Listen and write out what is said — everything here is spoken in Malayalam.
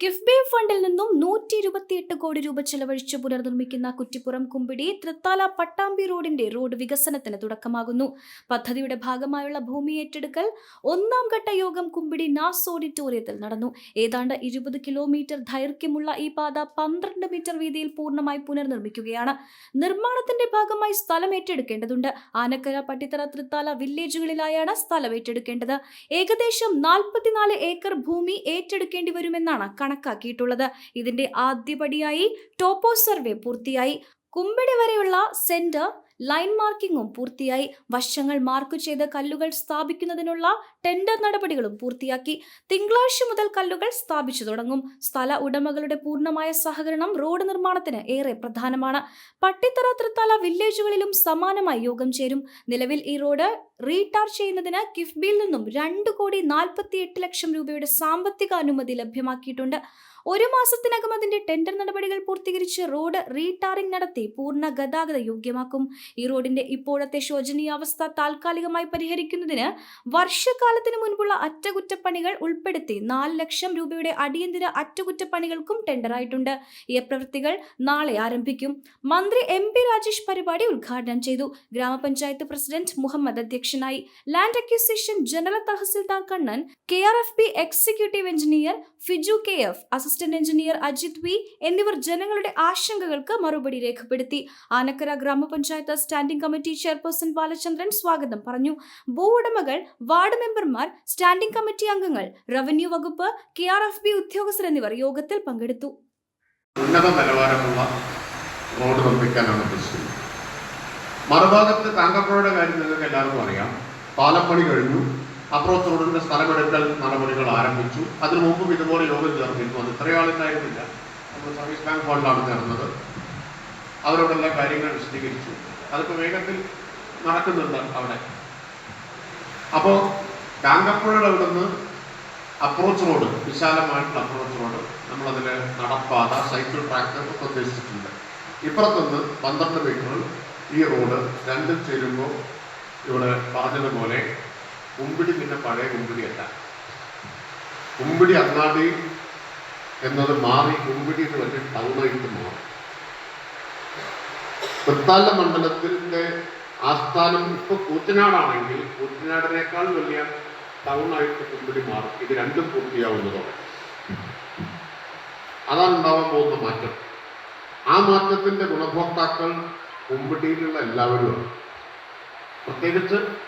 കിഫ്ബി ഫണ്ടിൽ നിന്നും നൂറ്റി ഇരുപത്തിയെട്ട് കോടി രൂപ ചെലവഴിച്ച് പുനർനിർമ്മിക്കുന്ന കുറ്റിപ്പുറം കുമ്പിടി തൃത്താല പട്ടാമ്പി റോഡിന്റെ റോഡ് വികസനത്തിന് തുടക്കമാകുന്നു. പദ്ധതിയുടെ ഭാഗമായുള്ള ഭൂമി ഏറ്റെടുക്കൽ ഒന്നാം ഘട്ട യോഗം കുമ്പിടി നാസ് ഓഡിറ്റോറിയത്തിൽ നടന്നു. ഏതാണ്ട് ഇരുപത് കിലോമീറ്റർ ദൈർഘ്യമുള്ള ഈ പാത പന്ത്രണ്ട് മീറ്റർ വീതിയിൽ പൂർണമായി പുനർനിർമ്മിക്കുകയാണ്. നിർമ്മാണത്തിന്റെ ഭാഗമായി സ്ഥലം ഏറ്റെടുക്കേണ്ടതുണ്ട്. ആനക്കര പട്ടിത്തറ തൃത്താല വില്ലേജുകളിലായാണ് സ്ഥലം ഏറ്റെടുക്കേണ്ടത്. ഏകദേശം നാൽപ്പത്തിനാല് ഏക്കർ ഭൂമി ഏറ്റെടുക്കേണ്ടി വരുമെന്നാണ് കണക്കാക്കിയിട്ടുള്ളത്. ഇതിന്റെ ആദ്യപടിയായി ടോപ്പോ സർവേ പൂർത്തിയായി. കുമ്പിടി വരെയുള്ള സെന്റർ ലൈൻ മാർക്കിങ്ങും പൂർത്തിയായി. വശങ്ങൾ മാർക്ക് ചെയ്ത കല്ലുകൾ സ്ഥാപിക്കുന്നതിനുള്ള ടെൻഡർ നടപടികളും പൂർത്തിയാക്കി. തിങ്കളാഴ്ച മുതൽ കല്ലുകൾ സ്ഥാപിച്ചു തുടങ്ങും. സ്ഥല ഉടമകളുടെ പൂർണമായ സഹകരണം റോഡ് നിർമ്മാണത്തിന് ഏറെ പ്രധാനമാണ്. പട്ടിത്തറ തൃത്താല വില്ലേജുകളിലും സമാനമായി യോഗം ചേരും. നിലവിൽ ഈ റോഡ് റീടാർ ചെയ്യുന്നതിന് കിഫ്ബിയിൽ നിന്നും രണ്ട് കോടി നാൽപ്പത്തി ലക്ഷം രൂപയുടെ സാമ്പത്തിക അനുമതി ലഭ്യമാക്കിയിട്ടുണ്ട്. ഒരു മാസത്തിനകം അതിന്റെ ടെൻഡർ നടപടികൾ പൂർത്തീകരിച്ച് റോഡ് റീടാറിംഗ് നടത്തി പൂർണ ഗതാഗത യോഗ്യമാക്കും. ഈ റോഡിന്റെ ഇപ്പോഴത്തെ ശോചനീയാവസ്ഥ താൽക്കാലികമായി പരിഹരിക്കുന്നതിന് വർഷകാലത്തിന് മുൻപുള്ള അറ്റകുറ്റപ്പണികൾ ഉൾപ്പെടുത്തി നാല് ലക്ഷം രൂപയുടെ അടിയന്തര അറ്റകുറ്റപ്പണികൾക്കും ടെൻഡറായിട്ടുണ്ട്. ഈ പ്രവൃത്തികൾ നാളെ ആരംഭിക്കും. മന്ത്രി എം പി രാജേഷ് പരിപാടി ഉദ്ഘാടനം ചെയ്തു. ഗ്രാമപഞ്ചായത്ത് പ്രസിഡന്റ് മുഹമ്മദ് അധ്യക്ഷനായി. Land acquisition general tahsildar Kannan K R F B executive engineer Fiju K F assistant engineer Ajith V എന്നിവർ ജനങ്ങളുടെ ആശങ്കകൾക്ക് മറുപടി രേഖപ്പെടുത്തി. ആനക്കര ഗ്രാമപഞ്ചായത്ത് സ്റ്റാൻഡിംഗ് കമ്മിറ്റി ചെയർപേഴ്സൺ ബാലചന്ദ്രൻ സ്വാഗതം പറഞ്ഞു. ഭൂ ഉടമകൾ വാർഡ് മെമ്പർമാർ സ്റ്റാൻഡിംഗ് കമ്മിറ്റി അംഗങ്ങൾ റവന്യൂ വകുപ്പ് കെ ആർ എഫ് ബി ഉദ്യോഗസ്ഥർ എന്നിവർ യോഗത്തിൽ പങ്കെടുത്തു. റോഡ് മറുഭാഗത്ത് കാങ്കപ്പുഴയുടെ കാര്യം നിങ്ങൾക്ക് എല്ലാവർക്കും അറിയാം. പാലപ്പണി കഴിഞ്ഞു. അപ്രോച്ച് റോഡിന്റെ സ്ഥലമെടുക്കൽ നടപടികൾ ആരംഭിച്ചു. അതിനു മുമ്പും ഇതുപോലെ യോഗം ചേർന്നിരുന്നു. അത് ഇത്രയും ആളുണ്ടായിരുന്നില്ല നമ്മൾ സർവീസ് ബാങ്ക് ഹാളിലാണ് ചേർന്നത്. അവരോടെല്ലാം കാര്യങ്ങൾ വിശദീകരിച്ചു. അതിപ്പോൾ വേഗത്തിൽ നടക്കുന്നുണ്ട് അവിടെ. അപ്പോൾ കാങ്കപ്പുഴയുടെ അവിടെ നിന്ന് അപ്രോച്ച് റോഡ് വിശാലമായിട്ടുള്ള അപ്രോച്ച് റോഡ് നമ്മളതിൽ നടപ്പാത സൈക്കിൾ ട്രാക്ക് ഒക്കെ ഉദ്ദേശിച്ചിട്ടുണ്ട്. ഇപ്പുറത്തുനിന്ന് പന്ത്രണ്ട് മീറ്ററിൽ ഈ റോഡ് രണ്ടും ചേരുമ്പോൾ ഇവിടെ പറഞ്ഞതുപോലെ കുമ്പിടി പിന്നെ പഴയ കുമ്പിടിയല്ല. കുമ്പിടി അങ്ങാടി എന്നത് മാറി കുമ്പിടി എന്ന് വലിയ ടൗണായിട്ട് മാറി. തൃത്താല മണ്ഡലത്തിന്റെ ആസ്ഥാനം ഇപ്പൊ കൂറ്റനാടാണെങ്കിൽ കൂറ്റനാടിനേക്കാൾ വലിയ ടൗണായിട്ട് കുമ്പിടി മാറും. ഇത് രണ്ടും പൂർത്തിയാവുന്നതോടെ. അതാണ് ഉണ്ടാവാൻ പോകുന്ന മാറ്റം. ആ മാറ്റത്തിന്റെ ഗുണഭോക്താക്കൾ കുമ്പിടിയിലുള്ള എല്ലാവരുമാണ്. പ്രത്യേകിച്ച്